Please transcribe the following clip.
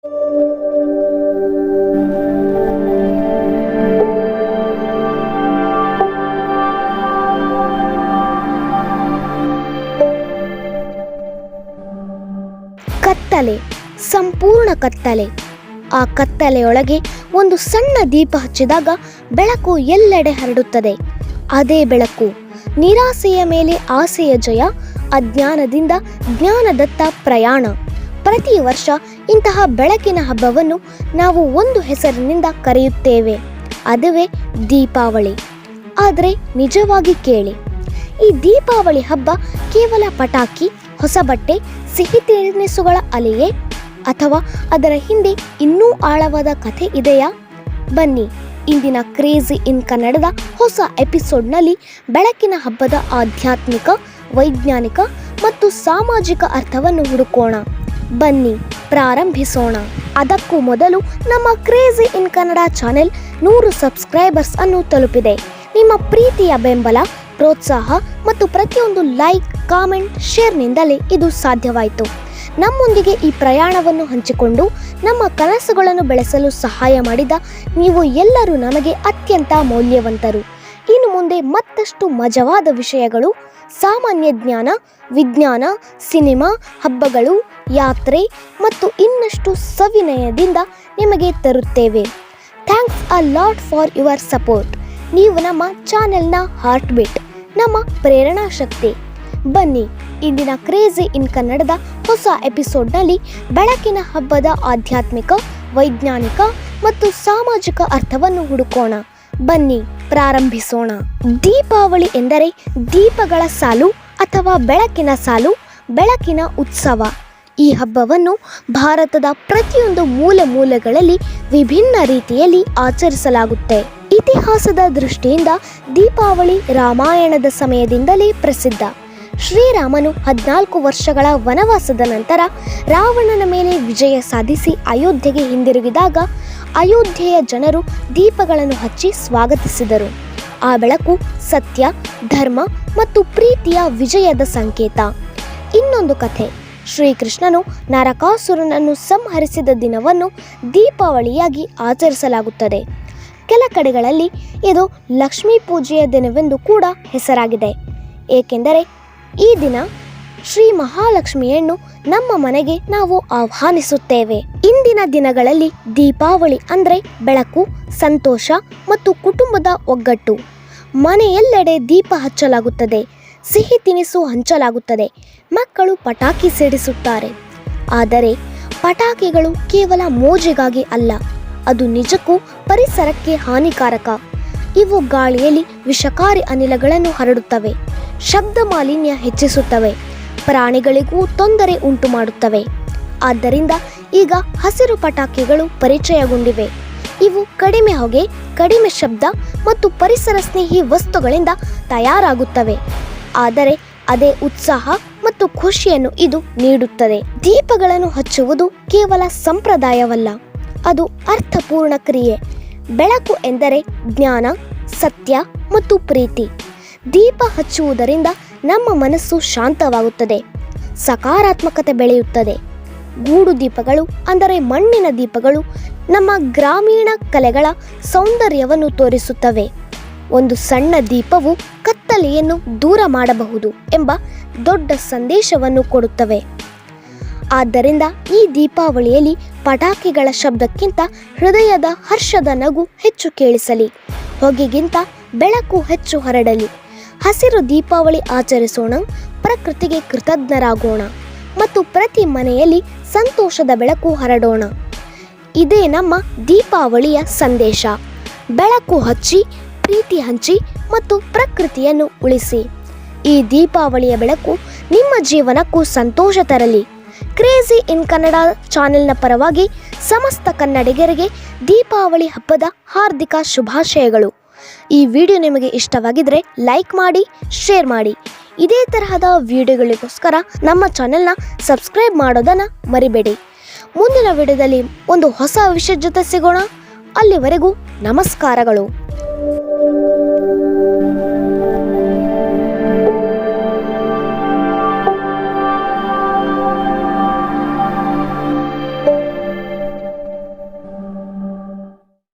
ಕತ್ತಲೆ, ಸಂಪೂರ್ಣ ಕತ್ತಲೆ. ಆ ಕತ್ತಲೆಯೊಳಗೆ ಒಂದು ಸಣ್ಣ ದೀಪ ಹಚ್ಚಿದಾಗ ಬೆಳಕು ಎಲ್ಲೆಡೆ ಹರಡುತ್ತದೆ. ಅದೇ ಬೆಳಕು, ನಿರಾಸೆಯ ಮೇಲೆ ಆಸೆಯ ಜಯ, ಅಜ್ಞಾನದಿಂದ ಜ್ಞಾನದತ್ತ ಪ್ರಯಾಣ. ಪ್ರತಿ ವರ್ಷ ಇಂತಹ ಬೆಳಕಿನ ಹಬ್ಬವನ್ನು ನಾವು ಒಂದು ಹೆಸರಿನಿಂದ ಕರೆಯುತ್ತೇವೆ. ಅದುವೇ ದೀಪಾವಳಿ. ಆದರೆ ನಿಜವಾಗಿ ಕೇಳಿ. ಈ ದೀಪಾವಳಿ ಹಬ್ಬ ಕೇವಲ ಪಟಾಕಿ, ಹೊಸ ಬಟ್ಟೆ, ಸಿಹಿ ತಿನಿಸುಗಳ ಅಲೆಯೇ? ಅಥವಾ ಅದರ ಹಿಂದೆ ಇನ್ನೂ ಆಳವಾದ ಕಥೆ ಇದೆಯಾ? ಬನ್ನಿ, ಇಂದಿನ ಕ್ರೇಜಿ ಇನ್ ಕನ್ನಡದ ಹೊಸ ಎಪಿಸೋಡ್ನಲ್ಲಿ ಬೆಳಕಿನ ಹಬ್ಬದ ಆಧ್ಯಾತ್ಮಿಕ, ವೈಜ್ಞಾನಿಕ ಮತ್ತು ಸಾಮಾಜಿಕ ಅರ್ಥವನ್ನು ಹುಡುಕೋಣ. ಬನ್ನಿ, ಪ್ರಾರಂಭಿಸೋಣ. ಅದಕ್ಕೂ ಮೊದಲು ನಮ್ಮ ಕ್ರೇಜಿ ಇನ್ ಕನ್ನಡ ಚಾನೆಲ್ ನೂರು ಸಬ್ಸ್ಕ್ರೈಬರ್ಸ್ ಅನ್ನು ತಲುಪಿದೆ. ನಿಮ್ಮ ಪ್ರೀತಿಯ ಬೆಂಬಲ, ಪ್ರೋತ್ಸಾಹ ಮತ್ತು ಪ್ರತಿಯೊಂದು ಲೈಕ್ ಕಾಮೆಂಟ್ ಶೇರ್ನಿಂದಲೇ ಇದು ಸಾಧ್ಯವಾಯಿತು. ನಮ್ಮೊಂದಿಗೆ ಈ ಪ್ರಯಾಣವನ್ನು ಹಂಚಿಕೊಂಡು ನಮ್ಮ ಕನಸುಗಳನ್ನು ಬೆಳೆಸಲು ಸಹಾಯ ಮಾಡಿದ ನೀವು ಎಲ್ಲರೂ ನಮಗೆ ಅತ್ಯಂತ ಮೌಲ್ಯವಂತರು. ಇನ್ನು ಮುಂದೆ ಮತ್ತಷ್ಟು ಮಜವಾದ ವಿಷಯಗಳು ಸಾಮಾನ್ಯ ಜ್ಞಾನ, ವಿಜ್ಞಾನ, ಸಿನಿಮಾ, ಹಬ್ಬಗಳು, ಯಾತ್ರೆ ಮತ್ತು ಇನ್ನಷ್ಟು ಸವಿನಯದಿಂದ ನಿಮಗೆ ತರುತ್ತೇವೆ. Thanks a lot for your support ನೀವು ನಮ್ಮ ಚಾನೆಲ್ನ ಹಾರ್ಟ್ ಬೀಟ್ ನಮ್ಮ ಪ್ರೇರಣಾ ಶಕ್ತಿ. ಬನ್ನಿ, ಇಂದಿನ ಕ್ರೇಜಿ ಇನ್ ಕನ್ನಡದ ಹೊಸ ಎಪಿಸೋಡ್ನಲ್ಲಿ ಬೆಳಕಿನ ಹಬ್ಬದ ಆಧ್ಯಾತ್ಮಿಕ, ವೈಜ್ಞಾನಿಕ ಮತ್ತು ಸಾಮಾಜಿಕ ಅರ್ಥವನ್ನು ಹುಡುಕೋಣ. ಬನ್ನಿ. ಪ್ರಾರಂಭಿಸೋಣ. ದೀಪಾವಳಿ ಎಂದರೆ ದೀಪಗಳ ಸಾಲು ಅಥವಾ ಬೆಳಕಿನ ಸಾಲು, ಬೆಳಕಿನ ಉತ್ಸವ. ಈ ಹಬ್ಬವನ್ನು ಭಾರತದ ಪ್ರತಿಯೊಂದು ಮೂಲೆ ಮೂಲೆಗಳಲ್ಲಿ ವಿಭಿನ್ನ ರೀತಿಯಲ್ಲಿ ಆಚರಿಸಲಾಗುತ್ತೆ. ಇತಿಹಾಸದ ದೃಷ್ಟಿಯಿಂದ ದೀಪಾವಳಿ ರಾಮಾಯಣದ ಸಮಯದಿಂದಲೇ ಪ್ರಸಿದ್ಧ. ಶ್ರೀರಾಮನು ಹದಿನಾಲ್ಕು ವರ್ಷಗಳ ವನವಾಸದ ನಂತರ ರಾವಣನ ಮೇಲೆ ವಿಜಯ ಸಾಧಿಸಿ ಅಯೋಧ್ಯೆಗೆ ಹಿಂದಿರುಗಿದಾಗ ಅಯೋಧ್ಯೆಯ ಜನರು ದೀಪಗಳನ್ನು ಹಚ್ಚಿ ಸ್ವಾಗತಿಸಿದರು. ಆ ಬೆಳಕು ಸತ್ಯ, ಧರ್ಮ ಮತ್ತು ಪ್ರೀತಿಯ ವಿಜಯದ ಸಂಕೇತ. ಇನ್ನೊಂದು ಕಥೆ. ಶ್ರೀಕೃಷ್ಣನು ನರಕಾಸುರನನ್ನು ಸಂಹರಿಸಿದ ದಿನವನ್ನು ದೀಪಾವಳಿಯಾಗಿ ಆಚರಿಸಲಾಗುತ್ತದೆ. ಕೆಲ ಕಡೆಗಳಲ್ಲಿ ಇದು ಲಕ್ಷ್ಮೀ ಪೂಜೆಯ ದಿನವೆಂದು ಕೂಡ ಹೆಸರಾಗಿದೆ. ಏಕೆಂದರೆ ಈ ದಿನ ಶ್ರೀ ಮಹಾಲಕ್ಷ್ಮಿಯನ್ನು ನಮ್ಮ ಮನೆಗೆ ನಾವು ಆಹ್ವಾನಿಸುತ್ತೇವೆ. ಇಂದಿನ ದಿನಗಳಲ್ಲಿ ದೀಪಾವಳಿ ಅಂದರೆ ಬೆಳಕು, ಸಂತೋಷ ಮತ್ತು ಕುಟುಂಬದ ಒಗ್ಗಟ್ಟು. ಮನೆಯೆಲ್ಲೆಡೆ ದೀಪ ಹಚ್ಚಲಾಗುತ್ತದೆ, ಸಿಹಿ ತಿನಿಸು ಹಂಚಲಾಗುತ್ತದೆ, ಮಕ್ಕಳು ಪಟಾಕಿ ಸಿಡಿಸುತ್ತಾರೆ. ಆದರೆ ಪಟಾಕಿಗಳು ಕೇವಲ ಮೋಜಿಗಾಗಿ ಅಲ್ಲ, ಅದು ನಿಜಕ್ಕೂ ಪರಿಸರಕ್ಕೆ ಹಾನಿಕಾರಕ. ಇವು ಗಾಳಿಯಲ್ಲಿ ವಿಷಕಾರಿ ಅನಿಲಗಳನ್ನು ಹರಡುತ್ತವೆ. ಶಬ್ದ ಮಾಲಿನ್ಯ ಹೆಚ್ಚಿಸುತ್ತವೆ. ಪ್ರಾಣಿಗಳಿಗೂ ತೊಂದರೆ ಉಂಟು ಮಾಡುತ್ತವೆ ಆದ್ದರಿಂದ ಈಗ ಹಸಿರು ಪಟಾಕಿಗಳು ಪರಿಚಯಗೊಂಡಿವೆ. ಇವು ಕಡಿಮೆ ಹೊಗೆ, ಕಡಿಮೆ ಶಬ್ದ ಮತ್ತು ಪರಿಸರ ಸ್ನೇಹಿ ವಸ್ತುಗಳಿಂದ ತಯಾರಾಗುತ್ತವೆ. ಆದರೆ ಅದೇ ಉತ್ಸಾಹ ಮತ್ತು ಖುಷಿಯನ್ನು ಇದು ನೀಡುತ್ತದೆ. ದೀಪಗಳನ್ನು ಹಚ್ಚುವುದು ಕೇವಲ ಸಂಪ್ರದಾಯವಲ್ಲ, ಅದು ಅರ್ಥಪೂರ್ಣ ಕ್ರಿಯೆ. ಬೆಳಕು ಎಂದರೆ ಜ್ಞಾನ, ಸತ್ಯ ಮತ್ತು ಪ್ರೀತಿ. ದೀಪ ಹಚ್ಚುವುದರಿಂದ ನಮ್ಮ ಮನಸ್ಸು ಶಾಂತವಾಗುತ್ತದೆ. ಸಕಾರಾತ್ಮಕತೆ ಬೆಳೆಯುತ್ತದೆ. ಗೂಡು ದೀಪಗಳು ಅಂದರೆ ಮಣ್ಣಿನ ದೀಪಗಳು ನಮ್ಮ ಗ್ರಾಮೀಣ ಕಲೆಗಳ ಸೌಂದರ್ಯವನ್ನು ತೋರಿಸುತ್ತವೆ. ಒಂದು ಸಣ್ಣ ದೀಪವು ಕತ್ತಲೆಯನ್ನು ದೂರ ಮಾಡಬಹುದು ಎಂಬ ದೊಡ್ಡ ಸಂದೇಶವನ್ನು ಕೊಡುತ್ತವೆ. ಆದ್ದರಿಂದ ಈ ದೀಪಾವಳಿಯಲ್ಲಿ ಪಟಾಕಿಗಳ ಶಬ್ದಕ್ಕಿಂತ ಹೃದಯದ ಹರ್ಷದ ನಗು ಹೆಚ್ಚು ಕೇಳಿಸಲಿ. ಹೊಗೆಗಿಂತ ಬೆಳಕು ಹೆಚ್ಚು ಹರಡಲಿ. ಹಸಿರು ದೀಪಾವಳಿ ಆಚರಿಸೋಣ, ಪ್ರಕೃತಿಗೆ ಕೃತಜ್ಞರಾಗೋಣ ಮತ್ತು ಪ್ರತಿ ಮನೆಯಲ್ಲಿ ಸಂತೋಷದ ಬೆಳಕು ಹರಡೋಣ. ಇದೇ ನಮ್ಮ ದೀಪಾವಳಿಯ ಸಂದೇಶ. ಬೆಳಕು ಹಚ್ಚಿ, ಪ್ರೀತಿ ಹಂಚಿ ಮತ್ತು ಪ್ರಕೃತಿಯನ್ನು ಉಳಿಸಿ. ಈ ದೀಪಾವಳಿಯ ಬೆಳಕು ನಿಮ್ಮ ಜೀವನಕ್ಕೂ ಸಂತೋಷ ತರಲಿ. ಕ್ರೇಜಿ ಇನ್ ಕನ್ನಡ ಚಾನೆಲ್ನ ಪರವಾಗಿ ಸಮಸ್ತ ಕನ್ನಡಿಗರಿಗೆ ದೀಪಾವಳಿ ಹಬ್ಬದ ಹಾರ್ದಿಕ ಶುಭಾಶಯಗಳು. ಈ ವಿಡಿಯೋ ನಿಮಗೆ ಇಷ್ಟವಾಗಿದ್ದರೆ ಲೈಕ್ ಮಾಡಿ, ಶೇರ್ ಮಾಡಿ. ಇದೇ ತರಹದ ವಿಡಿಯೋಗಳಿಗೋಸ್ಕರ ನಮ್ಮ ಚಾನೆಲ್ನ ಸಬ್ಸ್ಕ್ರೈಬ್ ಮಾಡೋದನ್ನು ಮರಿಬೇಡಿ. ಮುಂದಿನ ವಿಡಿಯೋದಲ್ಲಿ ಒಂದು ಹೊಸ ವಿಷಯದ ಜೊತೆ ಸಿಗೋಣ. ಅಲ್ಲಿವರೆಗೂ ನಮಸ್ಕಾರಗಳು.